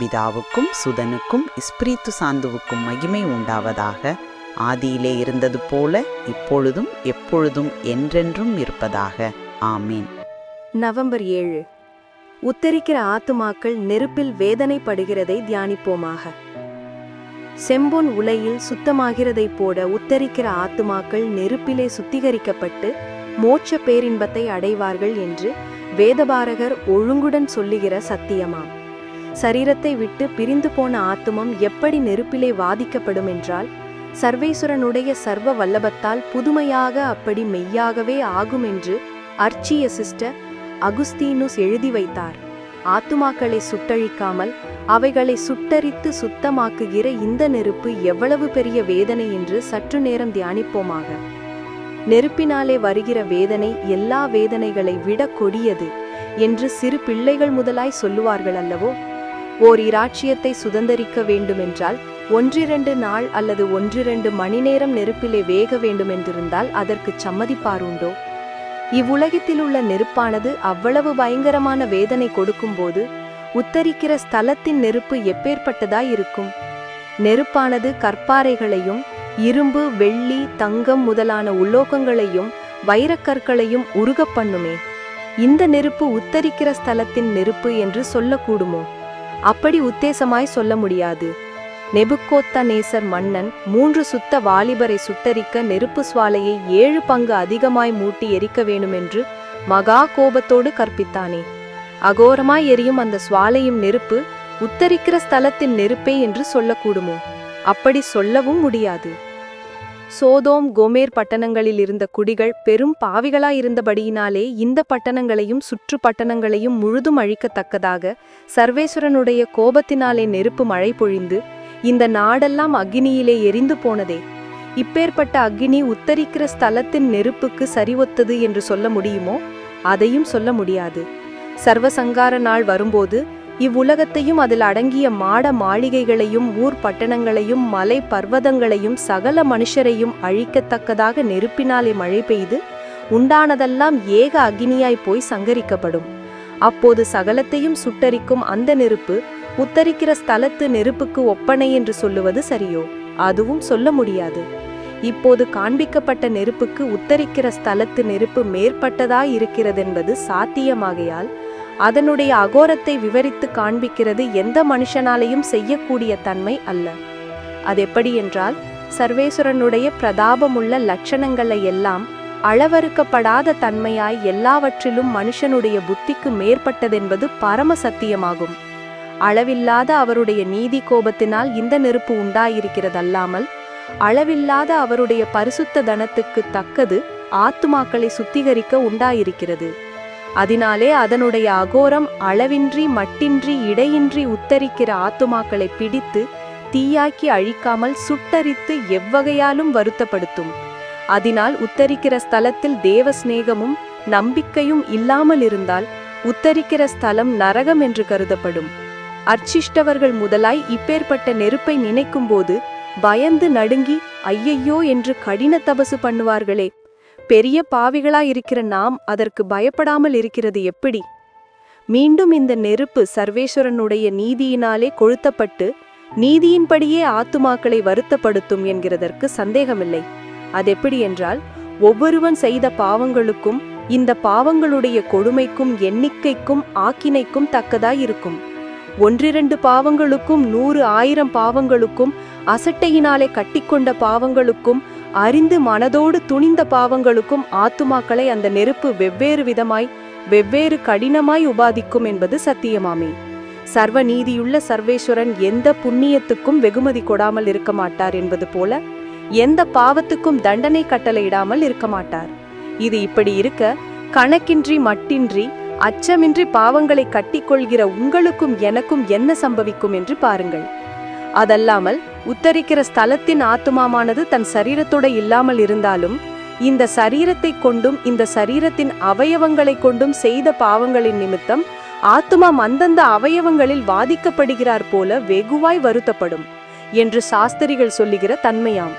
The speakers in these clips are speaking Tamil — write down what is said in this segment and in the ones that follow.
பிதாவுக்கும் சுதனுக்கும் இஸ்பிரித்து சாந்துவுக்கும் மகிமை உண்டாவதாக ஆதியிலே இருந்தது போல இப்பொழுதும் எப்பொழுதும் என்றென்றும் இருப்பதாக. ஆமீன். நவம்பர் ஏழு. உத்தரிக்கிற ஆத்துமாக்கள் நெருப்பில் வேதனைப்படுகிறதை தியானிப்போமாக. செம்பொன் உலையில் சுத்தமாகிறதைப் போட உத்தரிக்கிற ஆத்துமாக்கள் நெருப்பிலே சுத்திகரிக்கப்பட்டு மோட்ச பேரின்பத்தை அடைவார்கள் என்று வேதபாரகர் ஒழுங்குடன் சொல்லுகிற சத்தியமாம். சரீரத்தை விட்டு பிரிந்து போன ஆத்துமம் எப்படி நெருப்பிலே வாதிக்கப்படும் என்றால் சர்வேஸ்வரனுடைய சர்வ வல்லபத்தால் புதுமையாக அப்படி மெய்யாகவே ஆகும் என்று அர்ச்சிய சிஸ்டர் அகுஸ்தீனுஸ் எழுதி வைத்தார். ஆத்துமாக்களை சுட்டழிக்காமல் அவைகளை சுட்டரித்து சுத்தமாக்குகிற இந்த நெருப்பு எவ்வளவு பெரிய வேதனை என்று சற்று நேரம் தியானிப்போமாக. நெருப்பினாலே வருகிற வேதனை எல்லா வேதனைகளை விட கொடியது என்று சிறு பிள்ளைகள் முதலாய் சொல்லுவார்கள் அல்லவோ ஓர் இராட்சியத்தை சுதந்தரிக்க வேண்டுமென்றால் ஒன்றிரண்டு நாள் அல்லது ஒன்றிரண்டு மணி நேரம் நெருப்பிலே வேக வேண்டுமென்றிருந்தால் அதற்கு சம்மதிப்பாருண்டோ? இவ்வுலகத்திலுள்ள நெருப்பானது அவ்வளவு பயங்கரமான வேதனை கொடுக்கும்போது உத்தரிக்கிற ஸ்தலத்தின் நெருப்பு எப்பேற்பட்டதாய் இருக்கும் நெருப்பானது கற்பாறைகளையும் இரும்பு வெள்ளி தங்கம் முதலான உலோகங்களையும் வைரக்கற்களையும் உருகப் பண்ணுமே? இந்த நெருப்பு உத்தரிக்கிற ஸ்தலத்தின் நெருப்பு என்று சொல்லக்கூடுமோ? அப்படி உத்தேசமாய் சொல்ல முடியாது. நெபுக்கோத்த நேசர் மன்னன் மூன்று சுத்த வாலிபரை சுட்டரிக்க நெருப்பு சுவாலையை ஏழு பங்கு அதிகமாய் மூட்டி எரிக்க வேணுமென்று மகா கோபத்தோடு கற்பித்தானே. அகோரமாய் எரியும் அந்த சுவாலையும் நெருப்பு உத்தரிக்கிற ஸ்தலத்தின் நெருப்பே என்று சொல்லக்கூடுமோ? அப்படி சொல்லவும் முடியாது. சோதோம் கோமேர் பட்டணங்களில் இருந்த குடிகள் பெரும் பாவிகளாயிருந்தபடியினாலே இந்த பட்டணங்களையும் சுற்று பட்டணங்களையும் முழுதும் அழிக்கத்தக்கதாக சர்வேஸ்வரனுடைய கோபத்தினாலே நெருப்பு மழை பொழிந்து இந்த நாடெல்லாம் அக்னியிலே எரிந்து போனதே. இப்பேற்பட்ட அக்னி உத்தரிக்கிற ஸ்தலத்தின் நெருப்புக்கு சரிவொத்தது என்று சொல்ல முடியுமோ? அதையும் சொல்ல முடியாது. சர்வசங்கார நாள் வரும்போது இவ்வுலகத்தையும் அதில் அடங்கிய மாட மாளிகைகளையும் ஊர் பட்டணங்களையும் மலை பர்வதங்களையும் சகல மனுஷரையும் அழிக்கத்தக்கதாக நெருப்பினாலே மழை பெய்து உண்டானதெல்லாம் ஏக அக்னியாய் போய் சங்கரிக்கப்படும். அப்போது சகலத்தையும் சுட்டரிக்கும் அந்த நெருப்பு உத்தரிக்கிற ஸ்தலத்து நெருப்புக்கு ஒப்பனை என்று சொல்லுவது சரியோ? அதுவும் சொல்ல முடியாது. இப்போது காண்பிக்கப்பட்ட நெருப்புக்கு உத்தரிக்கிற ஸ்தலத்து நெருப்பு மேற்பட்டதாய் இருக்கிறதென்பது சாத்தியமாகையால் அதனுடைய அகோரத்தை விவரித்து காண்பிக்கிறது எந்த மனுஷனாலையும் செய்யக்கூடிய தன்மை அல்ல. அது எப்படி என்றால் சர்வேஸ்வரனுடைய பிரதாபமுள்ள லட்சணங்களை எல்லாம் அளவறுக்கப்படாத தன்மையாய் எல்லாவற்றிலும் மனுஷனுடைய புத்திக்கு மேற்பட்டதென்பது பரம சத்தியமாகும். அளவில்லாத அவருடைய நீதி கோபத்தினால் இந்த நெருப்பு உண்டாயிருக்கிறதல்லாமல் அளவில்லாத அவருடைய பரிசுத்த தனத்துக்கு தக்கது ஆத்துமாக்களை சுத்திகரிக்க உண்டாயிருக்கிறது. அதனாலே அதனுடைய அகோரம் அளவின்றி மட்டின்றி இடையின்றி உத்தரிக்கிற ஆத்துமாக்களை பிடித்து தீயாக்கி அழிக்காமல் சுட்டரித்து எவ்வகையாலும் வருத்தப்படுத்தும். அதனால் உத்தரிக்கிற ஸ்தலத்தில் தேவ சிநேகமும் நம்பிக்கையும் இல்லாமல் இருந்தால் உத்தரிக்கிற ஸ்தலம் நரகம் என்று கருதப்படும். அர்ச்சிஷ்டவர்கள் முதலாய் இப்பேற்பட்ட நெருப்பை நினைக்கும்போது பயந்து நடுங்கி ஐயையோ என்று கடின தபசு பண்ணுவார்களே பெரிய பாவிகளாயிருக்கிற நாம் அதற்கு பயப்படாமல் இருக்கிறது எப்படி? மீண்டும் இந்த நெருப்பு சர்வேஸ்வரனுடைய நீதியினாலே கொழுத்தப்பட்டு நீதியின்படியே ஆத்துமாக்களை வருத்தப்படுத்தும் என்கிறதற்கு சந்தேகமில்லை. அதெப்படி என்றால் ஒவ்வொருவன் செய்த பாவங்களுக்கும் இந்த பாவங்களுடைய கொடுமைக்கும் எண்ணிக்கைக்கும் ஆக்கினைக்கும் தக்கதாயிருக்கும். ஒன்றிரண்டு பாவங்களுக்கும் நூறு ஆயிரம் பாவங்களுக்கும் அசட்டையினாலே கட்டிக்கொண்ட பாவங்களுக்கும் அறிந்து மனதோடு துணிந்த பாவங்களுக்கும் ஆத்துமாக்களை அந்த நெருப்பு வெவ்வேறு விதமாய் வெவ்வேறு கடினமாய் உபாதிக்கும் என்பது சத்தியமாமே. சர்வ நீதியுள்ள சர்வேஸ்வரன் எந்த புண்ணியத்துக்கும் வெகுமதி கொடாமல் இருக்க மாட்டார் என்பது போல எந்த பாவத்துக்கும் தண்டனை கட்டளையிடாமல் இருக்க மாட்டார். இது இப்படி இருக்க கணக்கின்றி மட்டின்றி அச்சமின்றி பாவங்களை கட்டிக்கொள்கிற உங்களுக்கும் எனக்கும் என்ன சம்பவிக்கும் என்று பாருங்கள். அதல்லாமல் உத்தரிக்கிற ஸ்தலத்தின் ஆத்துமாமானது தன் சரீரத்தோட இல்லாமல் இருந்தாலும் இந்த சரீரத்தை கொண்டும் இந்த சரீரத்தின் அவயவங்களை கொண்டும் செய்த பாவங்களின் நிமித்தம் ஆத்துமா அந்தந்த அவயவங்களில் வாதிக்கப்படுகிறார் போல வெகுவாய் வருத்தப்படும் என்று சாஸ்திரிகள் சொல்லுகிற தன்மையாம்.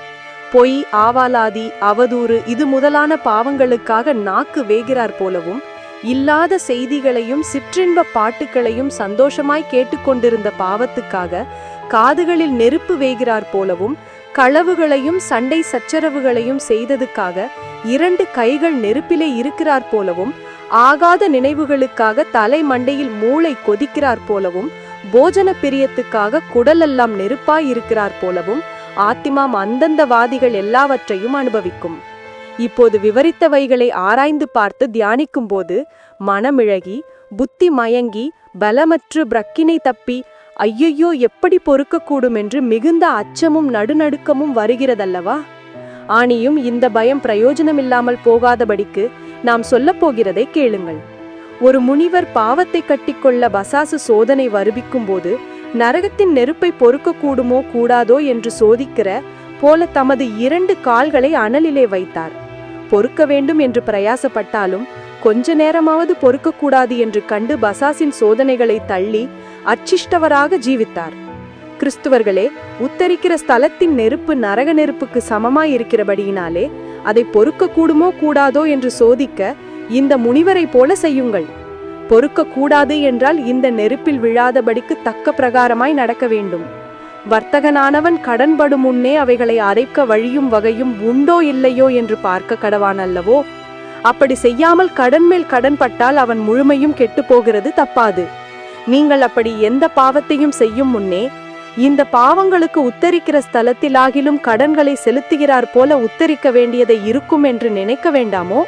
பொய் ஆவாலாதி அவதூறு இது முதலான பாவங்களுக்காக நாக்கு வேகிறார் போலவும் இல்லாத செய்திகளையும் சிற்றின்ப பாட்டுகளையும் சந்தோஷமாய் கேட்டுக்கொண்டிருந்த பாவத்துக்காக காதுகளில் நெருப்பு வேகிறார் போலவும் களவுகளையும் சண்டை சச்சரவுகளையும் செய்ததுக்காக இரண்டு கைகள் நெருப்பிலே இருக்கிறார் போலவும் ஆகாத நினைவுகளுக்காக தலை மண்டையில் மூளை கொதிக்கிறார் போலவும் போஜன பிரியத்துக்காக குடலெல்லாம் நெருப்பாய் இருக்கிறார் போலவும் ஆத்திமாம் அந்தந்த வாதிகள் எல்லாவற்றையும் அனுபவிக்கும். இப்போது விவரித்தவைகளை ஆராய்ந்து பார்த்து தியானிக்கும் போது மனமிழகி புத்தி மயங்கி பலமற்று பிரக்கினை தப்பி ஐயையோ எப்படி பொறுக்கக்கூடும் என்று மிகுந்த அச்சமும் நடுநடுக்கமும் வருகிறதல்லவா? ஆனியும் இந்த பயம் பிரயோஜனமில்லாமல் போகாதபடிக்கு நாம் சொல்லப்போகிறதை கேளுங்கள். ஒரு முனிவர் பாவத்தை கட்டிக்கொள்ள பசாசு சோதனை வருவிக்கும் போது நரகத்தின் நெருப்பை பொறுக்கக்கூடுமோ கூடாதோ என்று சோதிக்கிற போல தமது இரண்டு கால்களை அனலிலே வைத்தார். பொறுக்க வேண்டும் என்று பிரயாசப்பட்டாலும் கொஞ்ச நேரமாவது பொறுக்கக்கூடாது என்று கண்டு பசாசின் சோதனைகளை தள்ளி அச்சிஷ்டவராக ஜீவித்தார். கிறிஸ்துவர்களே உத்தரிக்கிற ஸ்தலத்தின் நெருப்பு நரக நெருப்புக்கு சமமாய் இருக்கிறபடியினாலே அதை பொறுக்க கூடுமோ கூடாதோ என்று சோதிக்க இந்த முனிவரை போல செய்யுங்கள். பொறுக்க கூடாது என்றால் இந்த நெருப்பில் விழாதபடிக்கு தக்க பிரகாரமாய் நடக்க வேண்டும். வர்த்தகனானவன் கடன்படும் முன்னே அவைகளை அரைக்க வழியும் வகையும் உண்டோ இல்லையோ என்று பார்க்க கடவான் அல்லவோ? அப்படி செய்யாமல் கடன் மேல் கடன் பட்டால் அவன் முழுமையும் கெட்டு போகிறது தப்பாது. நீங்கள் அப்படி எந்த பாவத்தையும் செய்யும் முன்னே இந்த பாவங்களுக்கு உத்தரிக்கிற ஸ்தலத்திலாகிலும் கடன்களை செலுத்துகிறார் போல உத்தரிக்க வேண்டியதை இருக்கும் என்று நினைக்க வேண்டாமோ?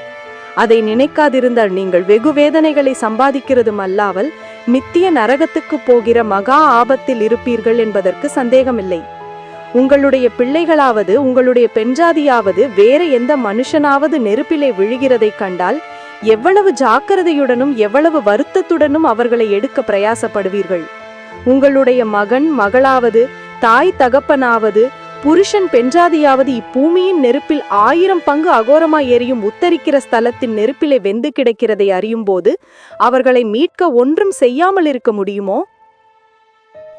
அதை நினைக்காதிருந்தால் நீங்கள் வெகு வேதனைகளை சம்பாதிக்கிறதும் அல்லாமல் நித்திய நரகத்துக்கு போகிற மகா ஆபத்தில் இருப்பீர்கள் என்பதற்கு சந்தேகமில்லை. உங்களுடைய பிள்ளைகளாவது உங்களுடைய பெண்ஜாதியாவது வேற எந்த மனுஷனாவது நெருப்பிலே விழுகிறதை கண்டால் எவ்வளவு ஜாக்கிரதையுடனும் எவ்வளவு வருத்தத்துடனும் அவர்களை எடுக்க பிரயாசப்படுவீர்கள். உங்களுடைய மகன் மகளாவது தாய் தகப்பனாவது புருஷன் பெண்ஜாதியாவது இப்பூமியின் நெருப்பில் ஆயிரம் பங்கு அகோரமாய் எரியும் உத்தரிக்கிற ஸ்தலத்தின் நெருப்பிலே வெந்து கிடக்கிறதை அறியும்போது அவர்களை மீட்க ஒன்றும் செய்யாமல் இருக்க முடியுமோ?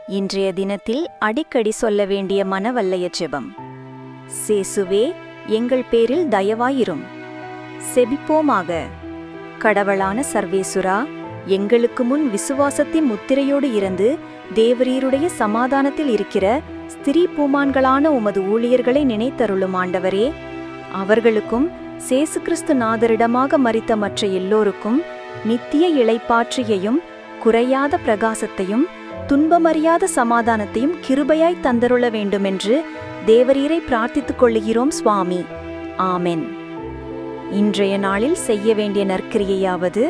இன்றைய தினத்தில் அடிக்கடி சொல்ல வேண்டிய மனவல்லைய ஜெபம். சேசுவே எங்கள் பேரில் தயவாயிரும். செபிப்போமாக. கடவுளான சர்வேசுரா எங்களுக்கு முன் விசுவாசத்தின் முத்திரையோடு இருந்து தேவரீருடைய சமாதானத்தில் இருக்கிற ஸ்திரீ பூமான்களான உமது ஊழியர்களை நினைத்தருளும் ஆண்டவரே. அவர்களுக்கும் சேசு கிறிஸ்து நாதரிடமாக மறித்த மற்ற எல்லோருக்கும் நித்திய இளைப்பாற்றியையும் குறையாத பிரகாசத்தையும் துன்பமறியாத சமாதானத்தையும் கிருபையாய் தந்தருள வேண்டுமென்று தேவரீரை பிரார்த்தித்துக் கொள்ளுகிறோம் சுவாமி. ஆமென். இன்றைய நாளில் செய்ய வேண்டிய நற்கிரியையாவது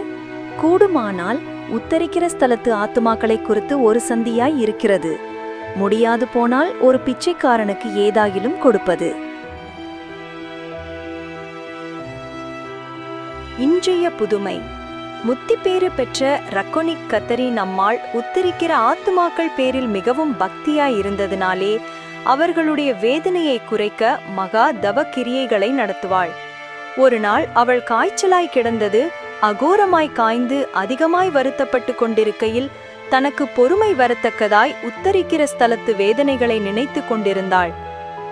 கூடுமானால் உத்தரிக்கிற ஸ்தலத்து ஆத்துமாக்களை குறித்து ஒரு சந்தியாய் இருக்கிறது. முடியாது போனால் ஒரு பிச்சைக்காரனுக்கு ஏதாகிலும் கொடுப்பது. இன்றைய புதுமை. முத்தி பேறு பெற்ற ரக்கோனிக் கத்தரி நம்மால் உத்தரிக்கிற ஆத்துமாக்கள் பேரில் மிகவும் பக்தியாய் இருந்ததினாலே அவர்களுடைய வேதனையை குறைக்க மகா தவ கிரியைகளை நடத்துவாள். ஒரு நாள் அவள் காய்ச்சலாய் கிடந்தது அகோரமாய் காய்ந்து அதிகமாய் வருத்தப்பட்டு கொண்டிருக்கையில் தனக்கு பொறுமை வரத்தக்கதாய் உத்தரிக்கிற ஸ்தலத்து வேதனைகளை நினைத்து கொண்டிருந்தாள்.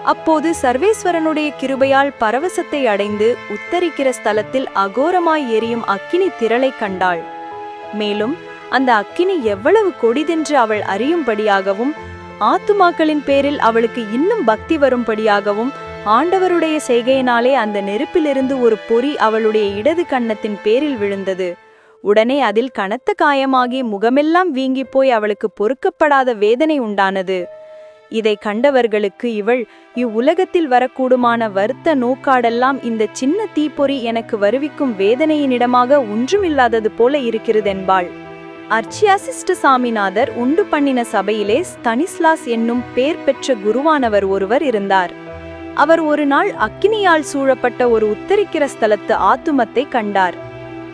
அப்போது சர்வேஸ்வரனுடைய கிருபையால் பரவசத்தை அடைந்து உத்தரிக்கிற ஸ்தலத்தில் அகோரமாய் எரியும் அக்கினி திரளைக் கண்டாள். மேலும் அந்த அக்கினி எவ்வளவு கொடிதென்று அவள் அறியும்படியாகவும் ஆத்துமாக்களின் பேரில் அவளுக்கு இன்னும் பக்தி வரும்படியாகவும் ஆண்டவருடைய செய்கையினாலே அந்த நெருப்பிலிருந்து ஒரு பொறி அவளுடைய இடது கன்னத்தின் பேரில் விழுந்தது. உடனே அதில் கனத்த காயமாகி முகமெல்லாம் வீங்கிப் போய் அவளுக்கு பொறுக்கப்படாத வேதனை உண்டானது. இதை கண்டவர்களுக்கு இவள் இவ்வுலகத்தில் வரக்கூடுமான வருத்த நோக்காடெல்லாம் இந்த சின்ன தீப்பொறி எனக்கு வருவிக்கும் வேதனையினிடமாக ஒன்றுமில்லாதது போல இருக்கிறதென்பாள். அர்ச்சியாசிஸ்ட சாமிநாதர் உண்டு பண்ணின சபையிலே ஸ்தனிஸ்லாஸ் என்னும் பேர் பெற்ற குருவானவர் ஒருவர் இருந்தார். அவர் ஒரு நாள் அக்கினியால் சூழப்பட்ட ஒரு உத்தரிக்கிற ஸ்தலத்து ஆத்துமத்தை கண்டார்.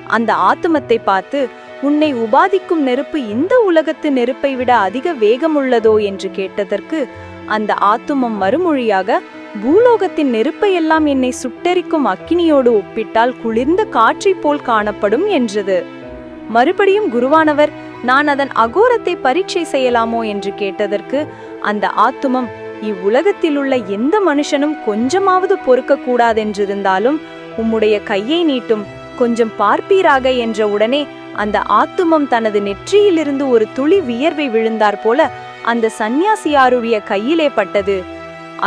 அந்த ஆத்துமத்தை பார்த்து உன்னை உபாதிக்கும் நெருப்பு இந்த உலகத்து நெருப்பை விட அதிக வேகமுள்ளதோ? என்று கேட்டதற்கு அந்த ஆத்துமம் மறுமொழியாக பூலோகத்தின் நெருப்பையெல்லாம் என்னை சுட்டெரிக்கும் அக்கினியோடு ஒப்பிட்டால் குளிர்ந்த காற்றைப் போல் காணப்படும் என்றது. மறுபடியும் குருவானவர் நான் அதன் அகோரத்தை பரீட்சை செய்யலாமோ? என்று கேட்டதற்கு அந்த ஆத்துமம் இவ்வுலகத்தில் உள்ள எந்த மனுஷனும் கொஞ்சமாவது பொறுக்க கூடாதென்றிருந்தாலும் உம்முடைய கையை நீட்டும். கொஞ்சம் பார்ப்பீராக என்ற உடனே அந்த ஆத்துமம் தனது நெற்றியிலிருந்து ஒரு துளி வியர்வை விழுந்தார் போல அந்த சந்நியாசியாருடைய கையிலே பட்டது.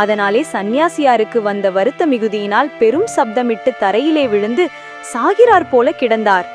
அதனாலே சந்நியாசியாருக்கு வந்த வருத்த மிகுதியினால் பெரும் சப்தமிட்டு தரையிலே விழுந்து சாகிறார் போல கிடந்தார்.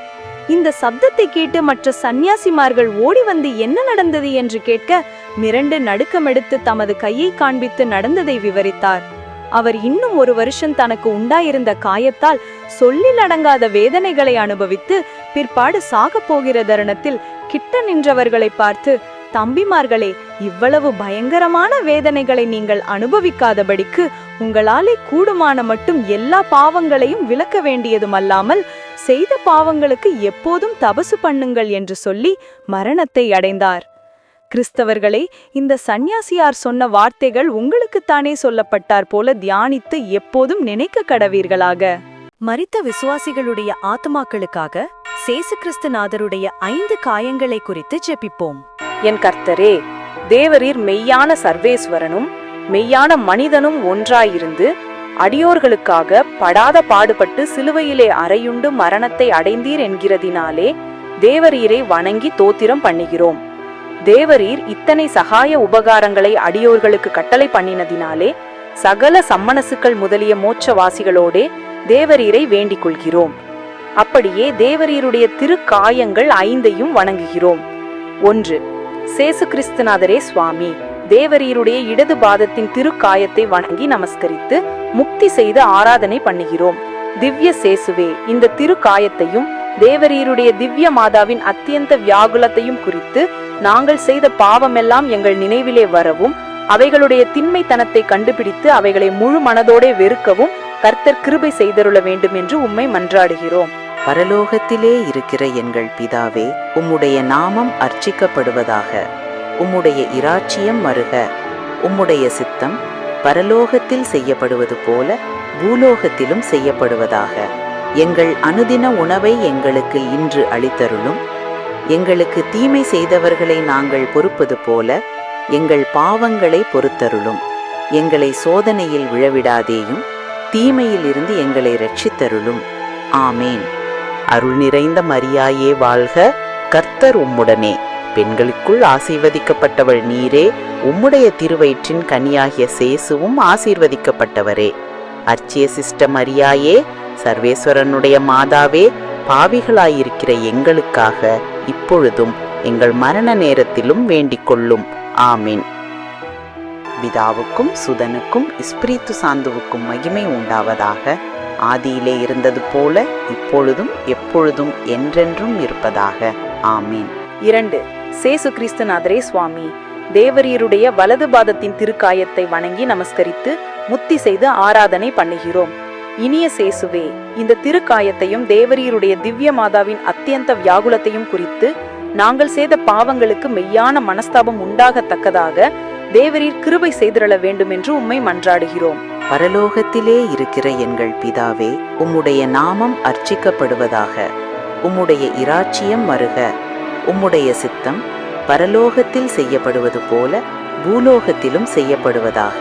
இந்த சப்தத்தை கேட்டு மற்ற சந்நியாசிமார்கள் ஓடி வந்து என்ன நடந்தது என்று கேட்க மிரண்டு நடுக்கமெடுத்து தமது கையை காண்பித்து நடந்ததை விவரித்தார். அவர் இன்னும் ஒரு வருஷம் தனக்கு உண்டாயிருந்த காயத்தால் சொல்லில் அடங்காத வேதனைகளை அனுபவித்து பிற்பாடு சாகப் போகிற தருணத்தில் கிட்ட நின்றவர்களை பார்த்து தம்பிமார்களே இவ்வளவு பயங்கரமான வேதனைகளை நீங்கள் அனுபவிக்காதபடிக்கு உங்களாலே கூடுமான மட்டும் எல்லா பாவங்களையும் விளக்க வேண்டியதுமல்லாமல் செய்த பாவங்களுக்கு எப்போதும் தபசு பண்ணுங்கள் என்று சொல்லி மரணத்தை அடைந்தார். கிறிஸ்தவர்களே இந்த சந்நியாசியார் சொன்ன வார்த்தைகள் உங்களுக்குத்தானே சொல்லப்பட்டார் போல தியானித்து எப்போதும் நினைக்க கடவீர்களாக. மறித்த விசுவாசிகளுடைய ஆத்மாக்களுக்காக சேசு கிறிஸ்துநாதருடைய ஐந்து காயங்களை குறித்து ஜெபிப்போம். என் கர்த்தரே தேவரீர் மெய்யான சர்வேஸ்வரனும் மெய்யான மனிதனும் ஒன்றாயிருந்து அடியோர்களுக்காக படாத பாடுபட்டு சிலுவையிலே அறையுண்டு மரணத்தை அடைந்தீர் என்கிறதினாலே தேவரீரை வணங்கி தோத்திரம் பண்ணுகிறோம். தேவரீர் இத்தனை சகாய உபகாரங்களை அடியோர்களுக்கு கட்டளை பண்ணினதினாலே சகல சம்மனசுக்கள் முதலிய மோட்சவாசிகளோடே தேவரீரை வேண்டிக் கொள்கிறோம் அப்படியே தேவரீருடைய திருக்காயங்கள் ஐந்தையும் வணங்குகிறோம். ஒன்று சேசு கிறிஸ்துநாதரே சுவாமி தேவரீருடைய இடது பாதத்தின் திருக்காயத்தை வணங்கி நமஸ்கரித்து முக்தி செய்து ஆராதனை பண்ணுகிறோம். திவ்ய சேசுவே இந்த திருக்காயத்தையும் தேவரீருடைய திவ்ய மாதாவின் அத்தியந்த வியாகுலத்தையும் குறித்து நாங்கள் செய்த பாவமெல்லாம் எங்கள் நினைவிலே வரவும் அவைகளுடைய திண்மைத்தனத்தை கண்டுபிடித்து அவைகளை முழு மனதோடே வெறுக்கவும் கர்த்தர் கிருபை செய்தருள வேண்டும் என்று உம்மை மன்றாடுகிறோம். பரலோகத்திலே இருக்கிற எங்கள் பிதாவே உம்முடைய நாமம் அர்ச்சிக்கப்படுவதாக உம்முடைய இராச்சியம் மருக உம்முடைய சித்தம் பரலோகத்தில் செய்யப்படுவது போல பூலோகத்திலும் செய்யப்படுவதாக எங்கள் அனுதின உணவை எங்களுக்கு இன்று அளித்தருளும். எங்களுக்கு தீமை செய்தவர்களை நாங்கள் பொறுப்பது போல எங்கள் பாவங்களை பொறுத்தருளும். எங்களை சோதனையில் விழவிடாதேயும் தீமையிலிருந்து எங்களை ரட்சித்தருளும் ஆமேன். அருள் நிறைந்த மரியாயே வாழ்க கர்த்தர் உம்முடனே. பெண்களுக்குள் ஆசீர்வதிக்கப்பட்டவள் நீரே உம்முடைய திருவயிற்றின் கனியாகிய சேசுவும் ஆசீர்வதிக்கப்பட்டவரே. அர்ச்சிய சிஸ்ட மரியாயே சர்வேஸ்வரனுடைய மாதாவே பாவிகளாயிருக்கிற எங்களுக்காக இப்பொழுதும் எங்கள் மரண நேரத்திலும் வேண்டிக் கொள்ளும் ஆமீன். பிதாவுக்கும் சுதனுக்கும் இஸ்பிரித்து சாந்துவுக்கும் மகிமை உண்டாவதாக ஆதியிலே இருந்தது போல இப்பொழுதும் எப்பொழுதும் என்றென்றும் இருப்பதாக. ஆமீன். இரண்டு சேசு கிறிஸ்துநாதரே சுவாமி தேவரீருடைய வலது பாதத்தின் திருக்காயத்தை வணங்கி நமஸ்கரித்து முத்தி செய்து ஆராதனை பண்ணுகிறோம். இனிய சேசுவே இந்த திருக்காயத்தையும் தேவரீருடைய திவ்ய மாதாவின் அத்தியந்த வியாகுலத்தையும் குறித்து நாங்கள் செய்த பாவங்களுக்கு மெய்யான மனஸ்தாபம் உண்டாகத்தக்கதாக தேவரீர் கிருபை செய்திரள வேண்டும் என்று உம்மை மன்றாடுகிறோம். பரலோகத்திலே இருக்கிற எங்கள் பிதாவே உம்முடைய நாமம் அர்ச்சிக்கப்படுவதாக உம்முடைய இராச்சியம் மருக உம்முடைய சித்தம் பரலோகத்தில் செய்யப்படுவது போல பூலோகத்திலும் செய்யப்படுவதாக.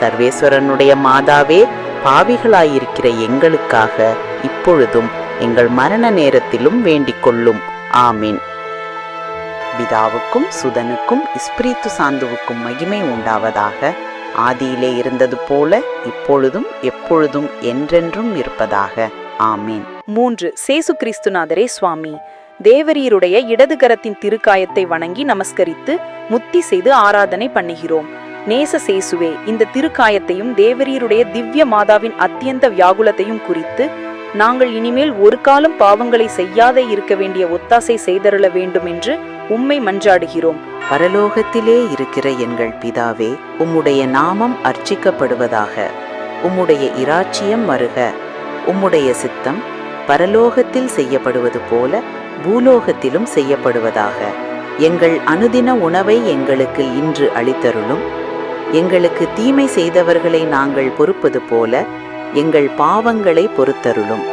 சர்வேஸ்வரனுடைய மாதாவே பாவிகளாயிருக்கிற எங்களுக்காக இப்பொழுதும் எங்கள் மரண நேரத்திலும் வேண்டிக் கொள்ளும். ஆமீன். பிதாவுக்கும் சுதனுக்கும் இஸ்பிரித்து சாந்துவுக்கும் மகிமை உண்டாவதாக ஆதியிலே இருந்தது போல இப்பொழுதும் எப்பொழுதும் என்றென்றும் இருப்பதாக. ஆமீன். மூன்று. சேசு கிறிஸ்துநாதரே சுவாமி தேவரீருடைய இடதுகரத்தின் திருக்காயத்தை வணங்கி நமஸ்கரித்து முத்தி செய்து ஆராதனை பண்ணுகிறோம். நேச சேசுவே இந்த திருக்காயத்தையும் தேவரீருடைய திவ்ய மாதாவின் அத்தியந்த வியாகுலத்தையும் குறித்து நாங்கள் இனிமேல் ஒரு காலம் பாவங்களை செய்யாதே இருக்க வேண்டிய ஒத்தாசை செய்தருள வேண்டும் என்று உம்மை மன்றாடுகிறோம். பரலோகத்திலே இருக்கிற எங்கள் பிதாவே உம்முடைய நாமம் அர்ச்சிக்கப்படுவதாக உம்முடைய இராச்சியம் மருக உம்முடைய சித்தம் பரலோகத்தில் செய்யப்படுவது போல பூலோகத்திலும் செய்யப்படுவதாக எங்கள் அனுதின உணவை எங்களுக்கு இன்று அளித்தருளும். எங்களுக்கு தீமை செய்தவர்களை நாங்கள் பொறுப்பது போல எங்கள் பாவங்களை பொறுத்தருளும்.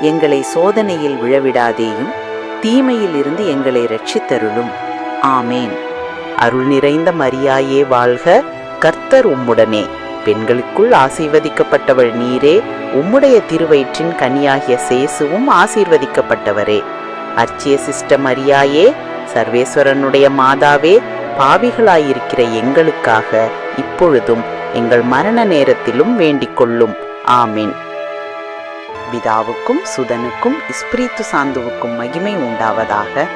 எங்களை சோதனையில் விழவிடாதேயும் தீமையில் இருந்து எங்களை ரட்சித்தருளும் ஆமேன். அருள் நிறைந்த மரியாயே வாழ்க. கர்த்தர் உம்முடனே. பெண்களுக்குள் ஆசீர்வதிக்கப்பட்டவள் நீரே. உம்முடைய திருவயிற்றின் கனியாகிய சேசுவும் ஆசீர்வதிக்கப்பட்டவரே. அர்ச்சிய சிஸ்ட மரியாயே சர்வேஸ்வரனுடைய மாதாவே பாவிகளாயிருக்கிற எங்களுக்காக இப்பொழுதும் எங்கள் மரண நேரத்திலும் வேண்டிக் கொள்ளும் ஆமீன். பிதாவுக்கும் சுதனுக்கும் இஸ்பிரித்து சாந்துவுக்கும் மகிமை உண்டாவதாக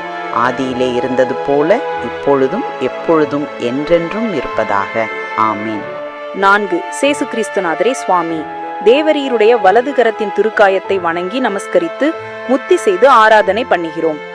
ஆதியிலே இருந்தது போல இப்பொழுதும் எப்பொழுதும் என்றென்றும் இருப்பதாக. ஆமீன். நான்கு சேசு கிறிஸ்துநாதரே சுவாமி தேவரீருடைய வலது கரத்தின் திருக்காயத்தை வணங்கி நமஸ்கரித்து முத்தி செய்து ஆராதனை பண்ணுகிறோம்.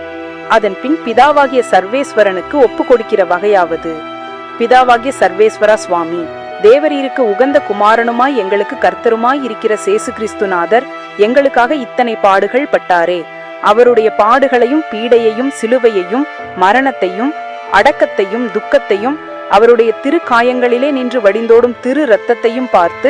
அதன் பின் பிதாவாகிய சர்வேஸ்வரனுக்கு ஒப்பு கொடுக்கிற வகையாவது. பிதாவாகிய சர்வேஸ்வரா சுவாமி தேவரீருக்கு உகந்த குமாரனுமாய் எங்களுக்கு கர்த்தருமாய் இருக்கிற சேசு கிறிஸ்துநாதர் எங்களுக்காக இத்தனை பாடுகள் பட்டாரே. அவருடைய பாடுகளையும் பீடையையும் சிலுவையையும் மரணத்தையும் அடக்கத்தையும் துக்கத்தையும் அவருடைய திருக்காயங்களிலே நின்று வடிந்தோடும் திரு இரத்தத்தையும் பார்த்து